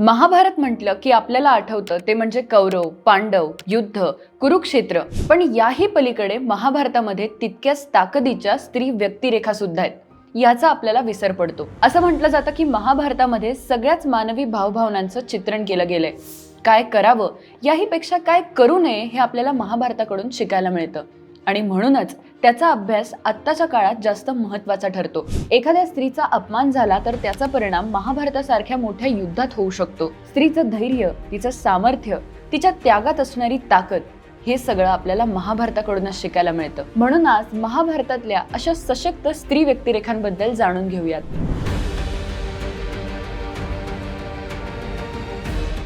महाभारत म्हटलं की आपल्याला आठवतं ते म्हणजे कौरव पांडव युद्ध कुरुक्षेत्र. पण याही पलीकडे महाभारतामध्ये तितक्याच ताकदीच्या स्त्री व्यक्तिरेखा सुद्धा आहेत. याचा आपल्याला विसर पडतो. असं म्हटलं जातं की महाभारतामध्ये सगळ्याच मानवी भावभावनांचं चित्रण केलं गेलंय. काय करावं? याहीपेक्षा काय करू नये हे आपल्याला महाभारताकडून शिकायला मिळतं. आणि म्हणूनच त्याचा अभ्यास आत्ताच्या काळात जास्त महत्त्वाचा ठरतो. एखाद्या स्त्रीचा अपमान झाला तर त्याचा परिणाम महाभारतासारख्या मोठ्या युद्धात होऊ शकतो. स्त्रीचं धैर्य तिचं सामर्थ्य तिच्या त्यागात असणारी ताकद हे सगळं आपल्याला महाभारताकडूनच शिकायला मिळतं. म्हणून आज महाभारतातल्या अशा सशक्त स्त्री व्यक्तिरेखांबद्दल जाणून घेऊयात.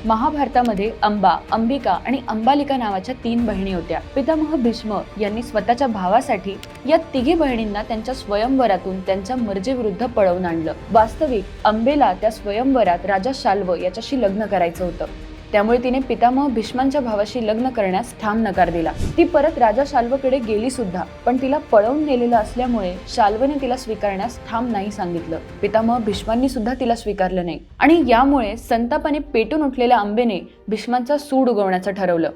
महाभारतामध्ये अंबा अंबिका आणि अंबालिका नावाच्या तीन बहिणी होत्या. पितामह भीष्म यांनी स्वतःच्या भावासाठी या तिघी बहिणींना त्यांच्या स्वयंवरातून त्यांच्या मर्जीविरुद्ध पळवून आणलं. वास्तविक अंबेला त्या स्वयंवरात राजा शाल्व याच्याशी लग्न करायचं होतं. त्यामुळे तिने पितामह भीष्मांच्या भावाशी लग्न करण्यास ठाम नकार दिला. ती परत राजा शाल्वकडे गेली सुद्धा पण तिला पळवून नेलेलं असल्यामुळे शाल्वने तिला स्वीकारण्यास ठाम नाही सांगितलं. पितामह भीष्मांनी सुद्धा तिला स्वीकारलं नाही. आणि यामुळे संतापाने पेटून उठलेल्या आंबेने भीष्मांचा सूड उगवण्याचं ठरवलं.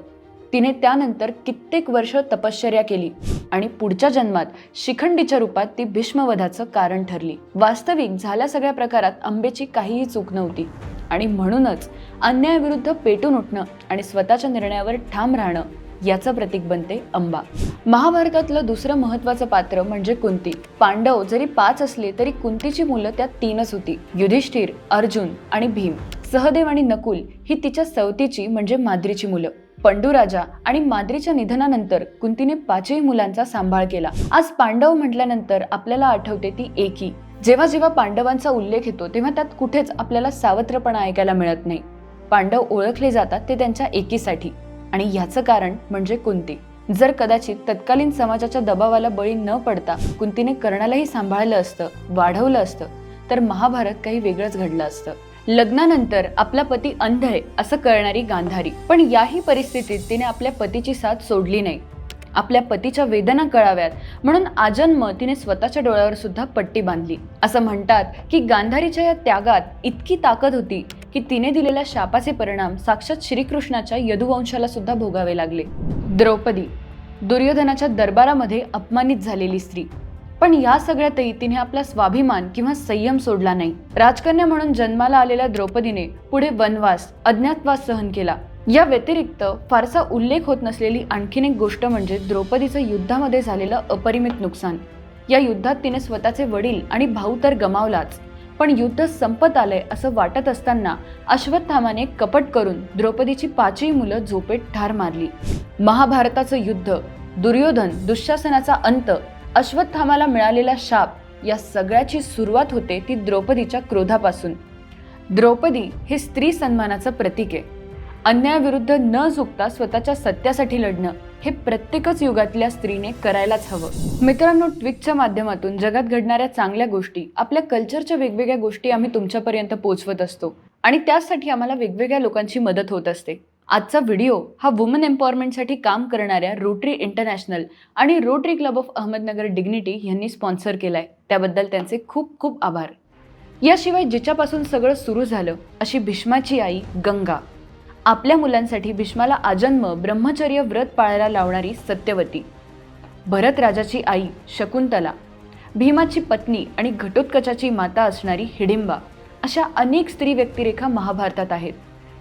तिने त्यानंतर कित्येक वर्ष तपश्चर्या केली आणि पुढच्या जन्मात शिखंडीच्या रूपात ती भीष्मवधाचं कारण ठरली. वास्तविक झाल्या सगळ्या प्रकारात आंबेची काहीही चूक नव्हती. आणि म्हणूनच अन्यायाविरुद्ध पेटून उठणं आणि स्वतःच्या निर्णयावर ठाम राहणं याचं प्रतीक बनते अंबा. महाभारतातलं दुसरं महत्वाचं पात्र म्हणजे कुंती. पांडव जरी पाच असले तरी कुंतीची मुलं त्यात तीनच होती. युधिष्ठिर अर्जुन आणि भीम. सहदेव आणि नकुल ही तिच्या सवतीची म्हणजे माद्रीची मुलं. पंडूराजा आणि माद्रीच्या निधनानंतर कुंतीने पाचही मुलांचा सांभाळ केला. आज पांडव म्हटल्यानंतर आपल्याला आठवते ती एकी. जेव्हा जेव्हा पांडवांचा उल्लेख येतो तेव्हा त्यात कुठेच आपल्याला सावत्रपणा ऐकायला मिळत नाही. पांडव ओळखले जातात ते त्यांच्या एकीसाठी. आणि ह्याचं कारण म्हणजे कुंती. जर कदाचित तत्कालीन समाजाच्या दबावाला बळी न पडता कुंतीने कर्णालाही सांभाळलं असतं वाढवलं असतं तर महाभारत काही वेगळंच घडलं असतं. लग्नानंतर आपला पती अंध आहे असं कळणारी गांधारी. पण याही परिस्थितीत तिने आपल्या पतीची साथ सोडली नाही. आपल्या पतीच्या वेदना कळाव्यात. म्हणून आजन्म तिने स्वतःच्या डोळ्यावर सुद्धा पट्टी बांधली. असं म्हणतात की गांधारीच्या या त्यागात इतकी ताकद होती की तिने दिलेल्या शापाचे परिणाम साक्षात श्रीकृष्णाच्या यदुवंशाला सुद्धा भोगावे लागले. द्रौपदी दुर्योधनाच्या दरबारामध्ये अपमानित झालेली स्त्री. पण या सगळ्यातही तिने आपला स्वाभिमान किंवा संयम सोडला नाही. राजकन्या म्हणून जन्माला आलेल्या द्रौपदीने पुढे वनवास अज्ञातवास सहन केला. या व्यतिरिक्त फारसा उल्लेख होत नसलेली आणखीन एक गोष्ट म्हणजे द्रौपदीचं युद्धामध्ये झालेलं अपरिमित नुकसान. या युद्धात तिने स्वतःचे वडील आणि भाऊ तर गमावलाच पण युद्ध संपत आलंय असं वाटत असताना अश्वत्थामाने कपट करून द्रौपदीची पाचही मुलं झोपेत ठार मारली. महाभारताचं युद्ध दुर्योधन दुःशासनाचा अंत अश्वत्थामाला मिळालेला शाप या सगळ्याची सुरुवात होते ती द्रौपदीच्या क्रोधापासून. द्रौपदी हे स्त्री सन्मानाचं प्रतीक आहे. अन्यायाविरुद्ध न झुकता स्वतःच्या सत्यासाठी लढणं हे प्रत्येकच युगातल्या स्त्रीने करायलाच हवं. मित्रांनो ट्विकच्या माध्यमातून जगात घडणाऱ्या चांगल्या गोष्टी आपल्या कल्चरच्या वेगवेगळ्या गोष्टी आम्ही तुमच्यापर्यंत पोहोचवत असतो आणि त्यासाठी आम्हाला वेगवेगळ्या लोकांची मदत होत असते. आजचा व्हिडिओ हा वुमन एम्पॉवरमेंटसाठी काम करणाऱ्या रोटरी इंटरनॅशनल आणि Rotary Club of Ahmednagar dignity यांनी स्पॉन्सर केलाय. त्याबद्दल त्यांचे खूप खूप आभार. याशिवाय जिच्यापासून सगळं सुरू झालं अशी भीष्माची आई गंगा. आपल्या मुलांसाठी भीष्माला आजन्म ब्रह्मचर्य व्रत पाळायला लावणारी सत्यवती. भरत राजाची आई शकुंतला भीमाची पत्नी आणि घटोत्कचाची माता असणारी हिडिंबा अशा अनेक स्त्री व्यक्तिरेखा महाभारतात आहेत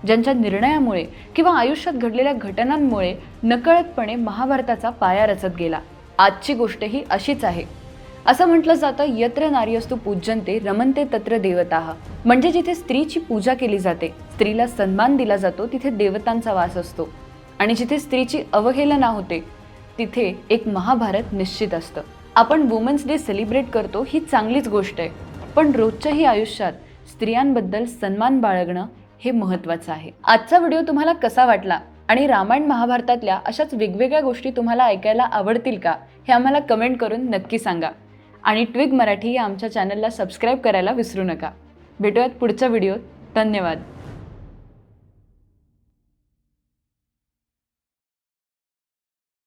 ज्यांच्या निर्णयामुळे किंवा आयुष्यात घडलेल्या घटनांमुळे नकळतपणे महाभारताचा पाया रचत गेला. आजची गोष्ट ही अशीच आहे. असं म्हटलं जातं यत्र नार्यस्तु पूज्यंते रमनते तत्र देवता. म्हणजे जिथे स्त्रीची पूजा केली जाते स्त्रीला सन्मान दिला जातो तिथे देवतांचा वास असतो. आणि जिथे स्त्रीची अवहेलना होते तिथे एक महाभारत निश्चित असतं. आपण वुमन्स डे सेलिब्रेट करतो ही चांगलीच गोष्ट आहे. पण रोजच्याही आयुष्यात स्त्रियांबद्दल सन्मान बाळगणं हे महत्त्वाचं आहे. आजचा व्हिडिओ तुम्हाला कसा वाटला आणि रामायण महाभारतातल्या अशाच वेगवेगळ्या गोष्टी तुम्हाला ऐकायला आवडतील का हे आम्हाला कमेंट करून नक्की सांगा. आणि ट्विग मराठी या आमच्या चॅनलला सबस्क्राईब करायला विसरू नका. भेटूयात पुढच्या व्हिडिओत धन्यवाद.